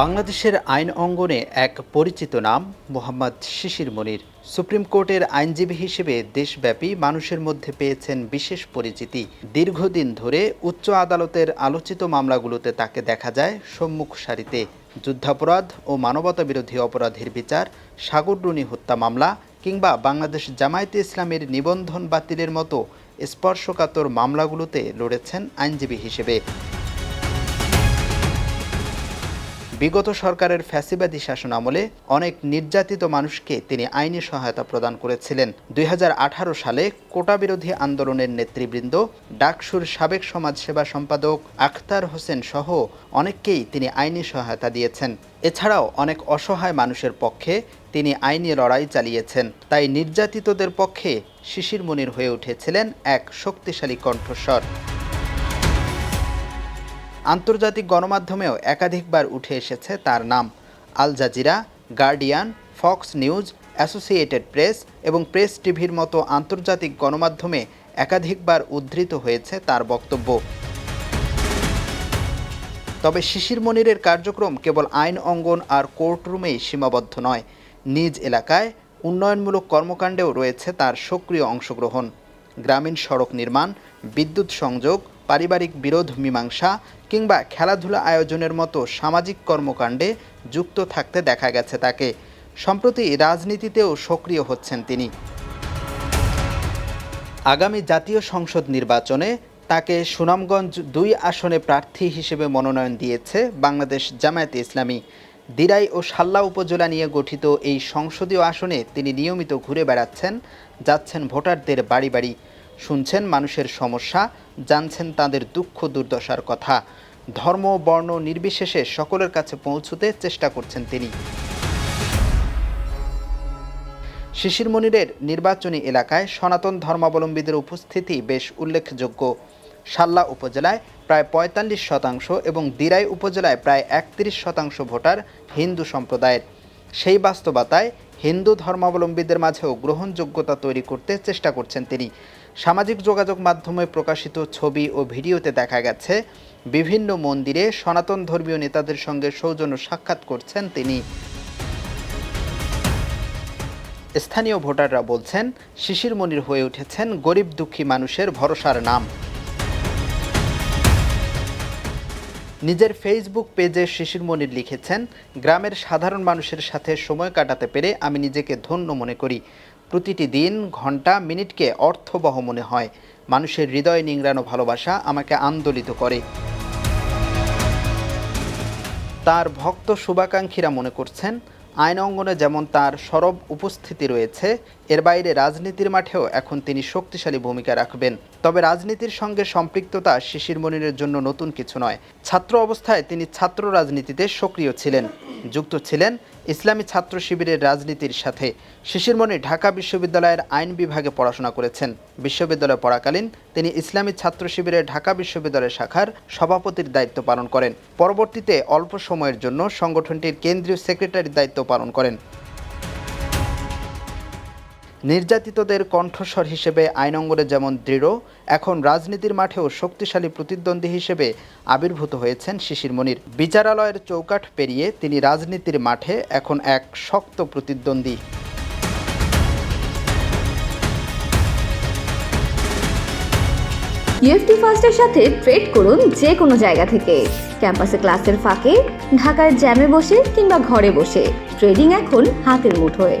বাংলাদেশের আইন অঙ্গনে এক পরিচিত নাম, মোহাম্মদ শিশির মনির। সুপ্রিম কোর্টের আইনজীবী হিসেবে দেশব্যাপী মানুষের মধ্যে পেয়েছেন বিশেষ পরিচিতি। দীর্ঘদিন ধরে উচ্চ আদালতের আলোচিত মামলাগুলোতে তাকে দেখা যায় সম্মুখ সারিতে। যুদ্ধাপরাধ ও মানবতা বিরোধী অপরাধের বিচার সাগররুনি হত্যা মামলা কিংবা বাংলাদেশ জামায়াতে ইসলামের নিবন্ধন বাতিলের মতো স্পর্শকাতর মামলাগুলোতে লড়েছেন আইনজীবী হিসেবে। বিগত সরকারের ফ্যাসিবাদী শাসন আমলে অনেক নির্যাতিত মানুষকে তিনি আইনি সহায়তা প্রদান করেছিলেন। দুই হাজার আঠারো সালে কোটা বিরোধী আন্দোলনের নেতৃবৃন্দ, ডাকসুর সাবেক সমাজসেবা সম্পাদক আখতার হোসেন সহ অনেককেই তিনি আইনি সহায়তা দিয়েছেন। এছাড়াও অনেক অসহায় মানুষের পক্ষে তিনি আইনি লড়াই চালিয়েছেন। তাই নির্যাতিতদের পক্ষে শিশির মনির হয়ে উঠেছিলেন এক শক্তিশালী কণ্ঠস্বর। আন্তর্জাতিক গণমাধ্যমেও একাধিকবার উঠে এসেছে তার নাম। Al Jazeera, Guardian, Fox News, Associated Press এবং প্রেস টিভির মতো আন্তর্জাতিক গণমাধ্যমে একাধিকবার উদ্ধৃত হয়েছে তার বক্তব্য। তবে শিশির মনিরের কার্যক্রম কেবল আইন, অঙ্গন আর কোর্টরুমেই সীমাবদ্ধ নয়। নিজ এলাকায় উন্নয়নমূলক কর্মকাণ্ডেও রয়েছে তার সক্রিয় অংশগ্রহণ। গ্রামীণ সড়ক নির্মাণ, বিদ্যুৎ সংযোগ, পারিবারিক বিরোধ মীমাংসা কিংবা খেলাধুলা আয়োজনের মতো সামাজিক কর্মকাণ্ডে যুক্ত থাকতে দেখা গেছে তাকে। সম্প্রতি রাজনীতিতেও সক্রিয় হচ্ছেন তিনি। আগামী জাতীয় সংসদ নির্বাচনে তাকে সুনামগঞ্জ দুই আসনে প্রার্থী হিসেবে মনোনয়ন দিয়েছে বাংলাদেশ জামায়াতে ইসলামী। দিরাই ও সাল্লা উপজেলা নিয়ে গঠিত এই সংসদীয় আসনে তিনি নিয়মিত ঘুরে বেড়াচ্ছেন, যাচ্ছেন ভোটারদের বাড়ি বাড়ি। শুনছেন মানুষের সমস্যা, জানছেন তাদের দুঃখ দুর্দশার কথা। ধর্ম, বর্ণ নির্বিশেষে সকলের কাছে পৌঁছতে চেষ্টা করছেন তিনি। শিশির মনিরের নির্বাচনী এলাকায় সনাতন ধর্মাবলম্বীদের উপস্থিতি বেশ উল্লেখযোগ্য। সাল্লা উপজেলায় প্রায় পঁয়তাল্লিশ শতাংশ এবং দিরাই উপজেলায় প্রায় একত্রিশ শতাংশ ভোটার হিন্দু সম্প্রদায়ের। সেই বাস্তবতায় হিন্দু ধর্মাবলম্বীদের মাঝেও গ্রহণযোগ্যতা তৈরি করতে চেষ্টা করছেন তিনি। সামাজিক যোগাযোগ মাধ্যমে প্রকাশিত ছবি ও ভিডিওতে দেখা গেছে, বিভিন্ন মন্দিরে সনাতন ধর্মীয় নেতাদের সঙ্গে সৌজন্য সাক্ষাৎ করছেন তিনি। স্থানীয় ভোটাররা বলছেন, শিশির মনির হয়ে উঠেছেন গরিব দুঃখী মানুষের ভরসার নাম। নিজের ফেসবুক পেজে শিশির মনির লিখেছেন, গ্রামের সাধারণ মানুষের সাথে সময় কাটাতে পেরে আমি নিজেকে ধন্য মনে করি। প্রতিটি দিন, ঘণ্টা, মিনিটকে অর্থবহ মনে হয়। মানুষের হৃদয় নিংড়ানো ভালোবাসা আমাকে আন্দোলিত করে। তার ভক্ত শুভাকাঙ্ক্ষীরা মনে করছেন, আইন অঙ্গনে যেমন তার সরব উপস্থিতি রয়েছে, এর বাইরে রাজনীতির মাঠেও এখন তিনি শক্তিশালী ভূমিকা রাখবেন। তবে রাজনীতির সঙ্গে সম্পৃক্ততা শিশির মনিরের জন্য নতুন কিছু নয়। ছাত্র অবস্থায় তিনি ছাত্র রাজনীতিতে সক্রিয় ছিলেন। যুক্ত ছিলেন ইসলামী ছাত্র শিবিরের রাজনীতির সাথে। শিশিরমণি ঢাকা বিশ্ববিদ্যালয়ের আইন বিভাগে পড়াশোনা করেছেন। বিশ্ববিদ্যালয়ে পড়াকালীন তিনি ইসলামী ছাত্র শিবিরের ঢাকা বিশ্ববিদ্যালয় শাখার সভাপতির দায়িত্ব পালন করেন। পরবর্তীতে অল্প সময়ের জন্য সংগঠনটির কেন্দ্রীয় সেক্রেটারির দায়িত্ব পালন করেন। নির্যাতিতদের কণ্ঠস্বর হিসেবে আইন অঙ্গনে যেমন দৃঢ়, এখন রাজনীতির মাঠেও শক্তিশালী প্রতিদ্বন্দ্বী হিসেবে আবির্ভূত হয়েছেন শিশির মনির। বিচারালয়ের চৌকাঠ পেরিয়ে তিনি রাজনীতির মাঠে এখন এক শক্ত প্রতিদ্বন্দ্বী। ইউএফটি ফার্স্টের সাথে ট্রেড করুন যে কোনো জায়গা থেকে। ক্যাম্পাসে ক্লাসের ফাঁকে, ঢাকার জ্যামে বসে কিংবা ঘরে বসে। ট্রেডিং এখন হাতের মুঠোয়।